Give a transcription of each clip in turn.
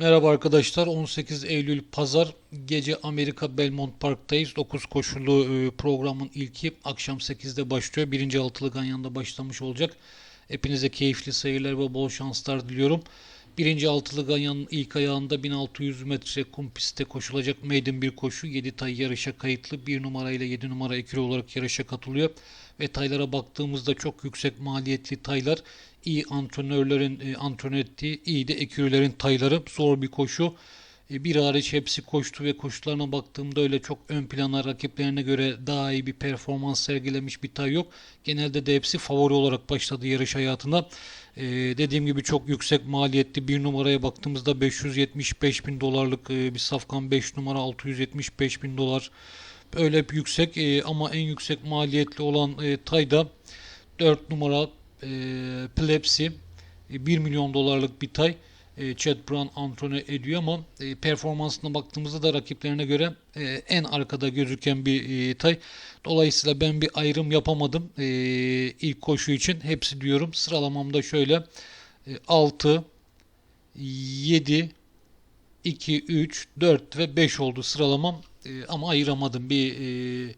Merhaba arkadaşlar. 18 Eylül Pazar gece Amerika Belmont Park'tayız. 9 koşulu e, programın ilki akşam 8'de başlıyor. Birinci altılı Ganyan'da başlamış olacak. Hepinize keyifli seyirler ve bol şanslar diliyorum. Birinci altılı Ganyan'ın ilk ayağında 1600 metre kum pistte koşulacak maiden bir koşu. 7 tay yarışa kayıtlı. 1 numara ile 7 numara ikili olarak yarışa katılıyor. Ve taylara baktığımızda çok yüksek maliyetli taylar. iyi antrenörlerin e, antrenör ettiği, iyi de ekürülerin tayları. Zor bir koşu. E, Bir hariç hepsi koştu ve koşularına baktığımda öyle çok ön plana rakiplerine göre daha iyi bir performans sergilemiş bir tay yok. Genelde de hepsi favori olarak başladı yarış hayatına. Ee, dediğim gibi çok yüksek maliyetli bir numaraya baktığımızda 575 bin dolarlık e, bir safkan 5 numara 675 bin dolar. Öyle yüksek e, ama en yüksek maliyetli olan e, tayda 4 numara Plebsi e, 1 milyon dolarlık bir tay e, Chad Brown antrenör ediyor ama e, performansına baktığımızda da rakiplerine göre e, en arkada gözüken bir e, tay. Dolayısıyla ben bir ayrım yapamadım e, ilk koşu için. Hepsi diyorum. Sıralamamda şöyle e, 6, 7, 2, 3, 4 ve 5 oldu sıralamam. E, ama ayıramadım. Bir e,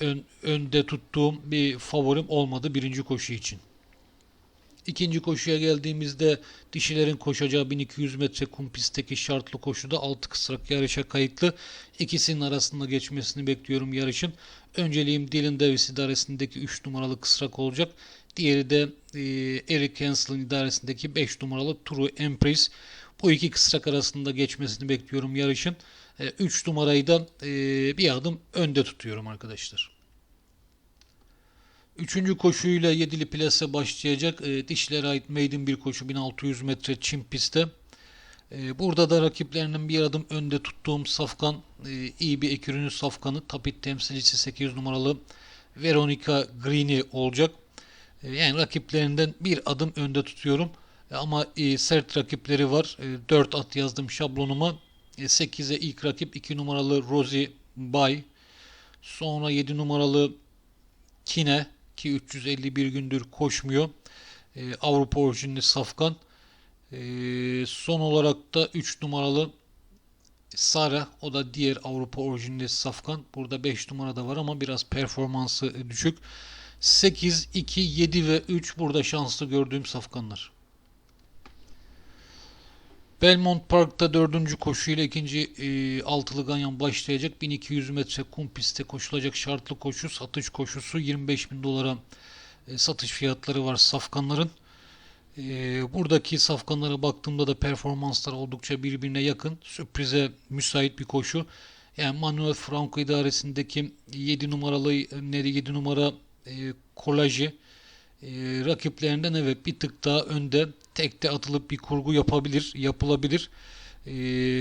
ön, önde tuttuğum bir favorim olmadı birinci koşu için. İkinci koşuya geldiğimizde dişilerin koşacağı 1200 metre kum pistteki şartlı koşuda 6 kısrak yarışa kayıtlı. İkisinin arasında geçmesini bekliyorum yarışın. Önceliğim Dylan Davis idaresindeki 3 numaralı kısrak olacak. Diğeri de e, Eric Hensel'ın idaresindeki 5 numaralı True Empress. Bu iki kısrak arasında geçmesini bekliyorum yarışın. 3 numarayı da e, bir adım önde tutuyorum arkadaşlar. Üçüncü koşuyla yedili plase başlayacak. E, dişlere ait maiden bir koşu 1600 metre çim pistte. E, burada da rakiplerinin bir adım önde tuttuğum Safkan e, iyi bir ekürünün Safkan'ı Tapit temsilcisi 8 numaralı Veronica Green'i olacak. E, yani rakiplerinden bir adım önde tutuyorum. E, ama e, sert rakipleri var. E, 4 at yazdım şablonuma. E, 8'e ilk rakip 2 numaralı Rosie Bay. Sonra 7 numaralı Kine ki 351 gündür koşmuyor. Ee, Avrupa orijinli Safkan. Ee, son olarak da 3 numaralı Sara o da diğer Avrupa orijinli Safkan. Burada 5 numara da var ama biraz performansı düşük. 8, 2, 7 ve 3 burada şanslı gördüğüm safkanlar. Belmont Park'ta dördüncü koşuyla ikinci e, altılı ganyan başlayacak. 1200 metre kum pistte koşulacak şartlı koşu. Satış koşusu 25 bin dolara e, satış fiyatları var safkanların. E, buradaki safkanlara baktığımda da performanslar oldukça birbirine yakın. Sürprize müsait bir koşu. Yani Manuel Franco idaresindeki 7 numaralı 7 numara e, kolaji e, rakiplerinden evet bir tık daha önde tekte atılıp bir kurgu yapabilir, yapılabilir. E,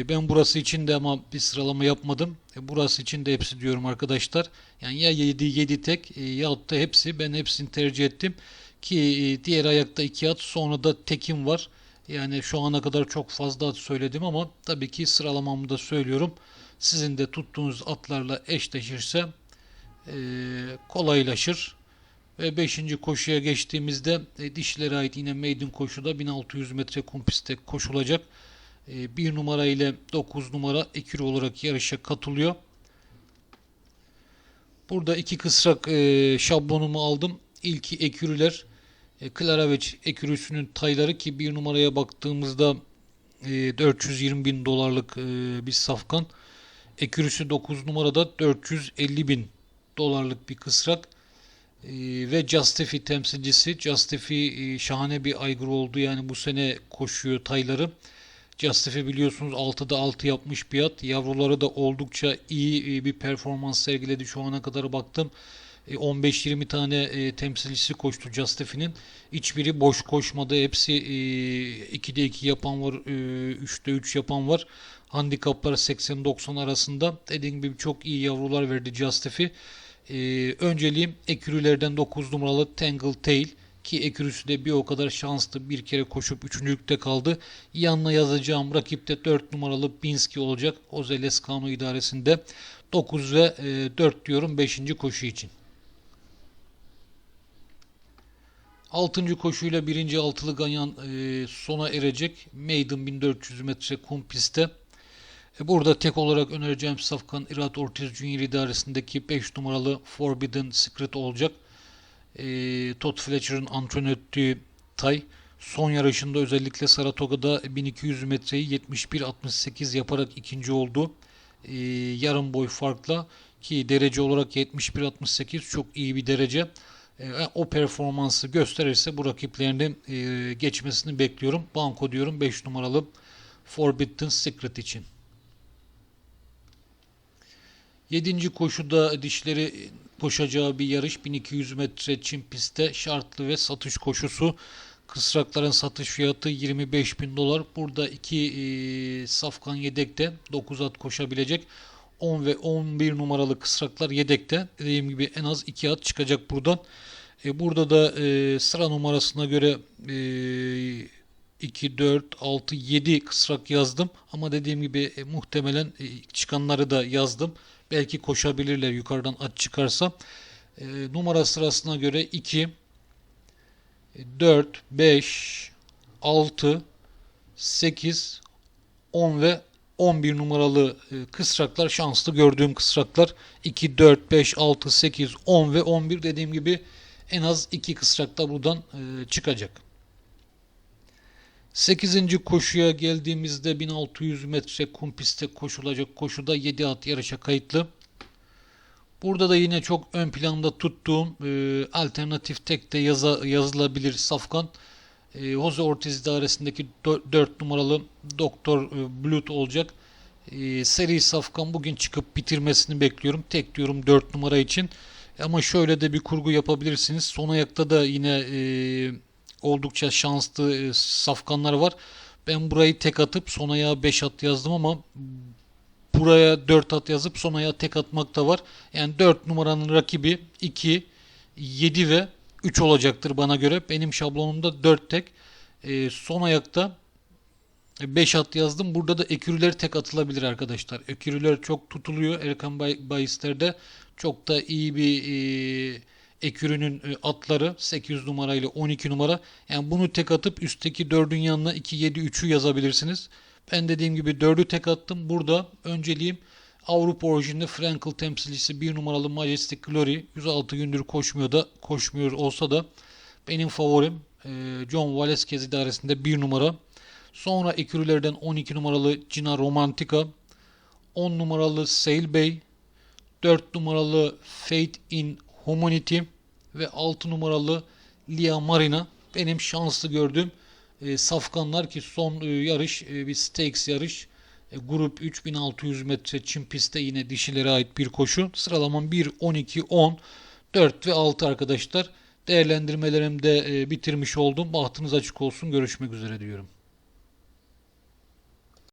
ben burası için de ama bir sıralama yapmadım. E, burası için de hepsi diyorum arkadaşlar. Yani ya 7 7 tek e, ya da hepsi ben hepsini tercih ettim ki e, diğer ayakta iki at sonra da tekim var. Yani şu ana kadar çok fazla at söyledim ama tabii ki sıralamamı da söylüyorum. Sizin de tuttuğunuz atlarla eşleşirse e, kolaylaşır. Ve 5. koşuya geçtiğimizde e, dişlere ait yine maiden koşuda 1600 metre kum pistte koşulacak. E, 1 numara ile 9 numara ekürü olarak yarışa katılıyor. Burada iki kısrak e, şablonumu aldım. İlki ekürüler. E, Klaraveç ekürüsünün tayları ki bir numaraya baktığımızda e, 420 bin dolarlık e, bir safkan. Ekürüsü 9 numarada 450 bin dolarlık bir kısrak. Ee, ve Justifi temsilcisi. Justifi e, şahane bir aygır oldu. Yani bu sene koşuyor tayları. Justifi biliyorsunuz 6'da 6 yapmış bir at. Yavruları da oldukça iyi e, bir performans sergiledi. Şu ana kadar baktım. 15-20 e, tane temsilcisi koştu Justifi'nin. Hiçbiri boş koşmadı. Hepsi 2'de 2 yapan var, 3'de 3 yapan var. Handikaplar 80-90 arasında. Dediğim gibi çok iyi yavrular verdi Justifi. Ee, önceliğim ekürülerden 9 numaralı Tangle Tail ki ekürüsü de bir o kadar şanslı bir kere koşup üçüncülükte kaldı. Yanına yazacağım rakipte 4 numaralı Binski olacak. Ozeles Kanu idaresinde 9 ve e, 4 diyorum 5. koşu için. Altıncı koşuyla birinci altılı ganyan e, sona erecek. Maiden 1400 metre kum pistte. E, burada tek olarak önereceğim Safkan İrat Ortiz Junior idaresindeki 5 numaralı Forbidden Secret olacak. E, Todd Fletcher'ın antrenör Tay. Son yarışında özellikle Saratoga'da 1200 metreyi 71-68 yaparak ikinci oldu. E, yarım boy farkla ki derece olarak 71-68 çok iyi bir derece. E, o performansı gösterirse bu rakiplerini e, geçmesini bekliyorum. Banko diyorum 5 numaralı Forbidden Secret için. 7. koşuda dişleri koşacağı bir yarış 1200 metre çim pistte şartlı ve satış koşusu. Kısrakların satış fiyatı 25 bin dolar. Burada iki e, safkan yedekte 9 at koşabilecek. 10 ve 11 numaralı kısraklar yedekte. Dediğim gibi en az 2 at çıkacak buradan. E, burada da e, sıra numarasına göre e, 2, 4, 6, 7 kısrak yazdım. Ama dediğim gibi e, muhtemelen e, çıkanları da yazdım. Belki koşabilirler yukarıdan at çıkarsa. E, numara sırasına göre 2, 4, 5, 6, 8, 10 ve 11 numaralı e, kısraklar şanslı gördüğüm kısraklar 2, 4, 5, 6, 8, 10 ve 11 dediğim gibi en az 2 kısrak da buradan e, çıkacak. 8. koşuya geldiğimizde 1600 metre kum pistte koşulacak koşuda 7 at yarışa kayıtlı. Burada da yine çok ön planda tuttuğum e, alternatif tek de yaza, yazılabilir safkan. E, Jose Ortiz idaresindeki 4 numaralı Doktor e, Blut olacak. E, seri safkan bugün çıkıp bitirmesini bekliyorum. Tek diyorum 4 numara için. Ama şöyle de bir kurgu yapabilirsiniz. Son ayakta da yine e, oldukça şanslı e, safkanlar var. Ben burayı tek atıp son ayağa 5 at yazdım ama buraya 4 at yazıp son ayağa tek atmak da var. Yani 4 numaranın rakibi 2, 7 ve 3 olacaktır bana göre. Benim şablonumda 4 tek. E, son ayakta 5 at yazdım. Burada da ekürüler tek atılabilir arkadaşlar. Ekürüler çok tutuluyor. Erkan Bay, Bayister'de çok da iyi bir e, ekürünün e, atları 800 numara ile 12 numara. Yani bunu tek atıp üstteki 4'ün yanına 2, 7, 3'ü yazabilirsiniz. Ben dediğim gibi 4'ü tek attım. Burada önceliğim Avrupa orijinli Frankel temsilcisi 1 numaralı Majestic Glory 106 gündür koşmuyor da koşmuyor olsa da benim favorim e, John Valesquez idaresinde 1 numara. Sonra ekürülerden 12 numaralı Gina Romantica, 10 numaralı Sail Bey, 4 numaralı Fate in Humanity ve 6 numaralı Lia Marina benim şanslı gördüğüm e, safkanlar ki son e, yarış e, bir stakes yarış. E, grup 3600 metre çim pistte yine dişilere ait bir koşu. Sıralamam 1, 12, 10, 4 ve 6 arkadaşlar. Değerlendirmelerimde e, bitirmiş oldum. Bahtınız açık olsun. Görüşmek üzere diyorum.